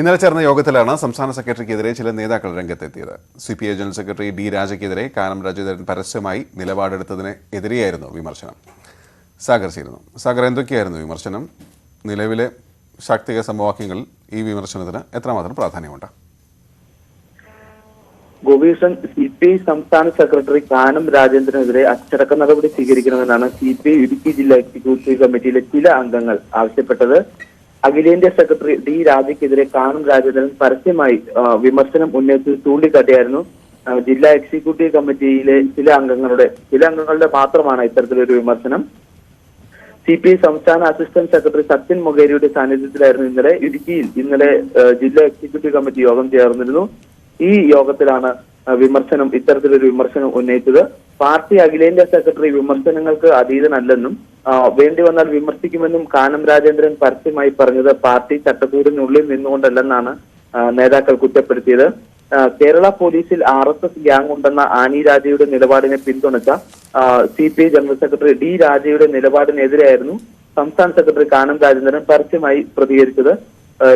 ഇന്നലെ ചേർന്ന യോഗത്തിലാണ് സംസ്ഥാന സെക്രട്ടറിക്കെതിരെ ചില നേതാക്കൾ രംഗത്തെത്തിയത്. C P I general secretary D രാജയ്ക്കെതിരെ Kanam Rajendran പരസ്യമായി നിലപാടെടുത്തതിന് എതിരെയായിരുന്നു വിമർശനം. സാഗർ ചേരുന്നു. സാഗർ എന്തൊക്കെയായിരുന്നു വിമർശനം? നിലവിലെ ശാക്തിക സമവാക്യങ്ങൾ ഈ വിമർശനത്തിന് എത്രമാത്രം പ്രാധാന്യമുണ്ട്? ഗോപീഷൻ സി പി ഐ സംസ്ഥാന സെക്രട്ടറി കാനം രാജേന്ദ്രനെതിരെ അച്ചടക്ക നടപടി സ്വീകരിക്കണമെന്നാണ് സി പി ഐ ഇടുക്കി ജില്ലാ എക്സിക്യൂട്ടീവ് കമ്മിറ്റിയിലെ ചില അംഗങ്ങൾ ആവശ്യപ്പെട്ടത്. അഖിലേന്ത്യാ സെക്രട്ടറി ഡി രാജയ്ക്കെതിരെ കാനം രാജേന്ദ്രൻ പരസ്യമായി വിമർശനം ഉന്നയിച്ച് ചൂണ്ടിക്കാട്ടിയായിരുന്നു. ജില്ലാ എക്സിക്യൂട്ടീവ് കമ്മിറ്റിയിലെ ചില അംഗങ്ങളുടെ ചില അംഗങ്ങളുടെ മാത്രമാണ് ഇത്തരത്തിലൊരു വിമർശനം. സി പി ഐ സംസ്ഥാന അസിസ്റ്റന്റ് സെക്രട്ടറി സത്യൻ മൊഗേരിയുടെ സാന്നിധ്യത്തിലായിരുന്നു ഇന്നലെ ഇടുക്കിയിൽ ഇന്നലെ ജില്ലാ എക്സിക്യൂട്ടീവ് കമ്മിറ്റി യോഗം ചേർന്നിരുന്നു. ഈ യോഗത്തിലാണ് വിമർശനം ഇത്തരത്തിലൊരു വിമർശനം ഉന്നയിച്ചത് പാർട്ടി അഖിലേന്ത്യാ സെക്രട്ടറി വിമർശനങ്ങൾക്ക് അതീതനല്ലെന്നും വേണ്ടി വന്നാൽ വിമർശിക്കുമെന്നും കാനം രാജേന്ദ്രൻ പരസ്യമായി പറഞ്ഞത് പാർട്ടി ചട്ടക്കൂടിനുള്ളിൽ നിന്നുകൊണ്ടല്ലെന്നാണ് നേതാക്കൾ കുറ്റപ്പെടുത്തിയത്. കേരള പോലീസിൽ ആർ എസ് എസ് ഗ്യാങ് ഉണ്ടെന്ന ആനി രാജയുടെ നിലപാടിനെ പിന്തുണച്ച C P I general secretary D രാജയുടെ നിലപാടിനെതിരെയായിരുന്നു സംസ്ഥാന സെക്രട്ടറി കാനം രാജേന്ദ്രൻ പരസ്യമായി പ്രതികരിച്ചത്.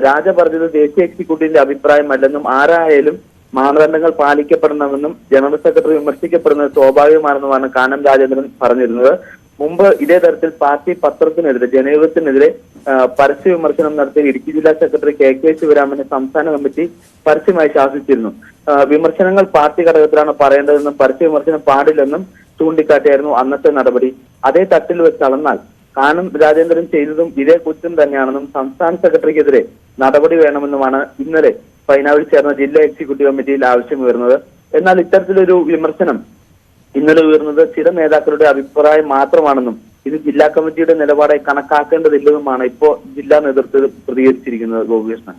രാജ പറഞ്ഞത് ദേശീയ എക്സിക്യൂട്ടീവിന്റെ അഭിപ്രായമല്ലെന്നും ആരായാലും മാനദണ്ഡങ്ങൾ പാലിക്കപ്പെടണമെന്നും ജനറൽ സെക്രട്ടറി വിമർശിക്കപ്പെടുന്നത് സ്വാഭാവികമാണെന്നുമാണ് കാനം രാജേന്ദ്രൻ പറഞ്ഞിരുന്നത്. മുമ്പ് ഇതേ തരത്തിൽ പാർട്ടി പത്രത്തിനെതിരെ ജനയുഗത്തിനെതിരെ പരസ്യ വിമർശനം നടത്തിയ ഇടുക്കി ജില്ലാ സെക്രട്ടറി കെ കെ ശിവരാമനെ സംസ്ഥാന കമ്മിറ്റി പരസ്യമായി ശാസിച്ചിരുന്നു. വിമർശനങ്ങൾ പാർട്ടി ഘടകത്തിലാണ് പറയേണ്ടതെന്നും പരസ്യ വിമർശനം പാടില്ലെന്നും ചൂണ്ടിക്കാട്ടിയായിരുന്നു അന്നത്തെ നടപടി. അതേ തട്ടിൽ വെച്ച് അളന്നാൽ കാനം രാജേന്ദ്രൻ ചെയ്തതും ഇതേ കുറ്റം തന്നെയാണെന്നും സംസ്ഥാന സെക്രട്ടറിക്കെതിരെ നടപടി വേണമെന്നുമാണ് ഇന്നലെ പൈനാവിൽ ചേർന്ന ജില്ലാ എക്സിക്യൂട്ടീവ് കമ്മിറ്റിയിൽ ആവശ്യം ഉയർന്നത്. എന്നാൽ ഇത്തരത്തിലൊരു വിമർശനം ഇന്നലെ ഉയർന്നത് ചില നേതാക്കളുടെ അഭിപ്രായം മാത്രമാണെന്നും ഇത് ജില്ലാ കമ്മിറ്റിയുടെ നിലപാടായി കണക്കാക്കേണ്ടതില്ലെന്നുമാണ് ഇപ്പോൾ ജില്ലാ നേതൃത്വം പ്രതികരിച്ചിരിക്കുന്നത് ഗോപികൃഷ്ണൻ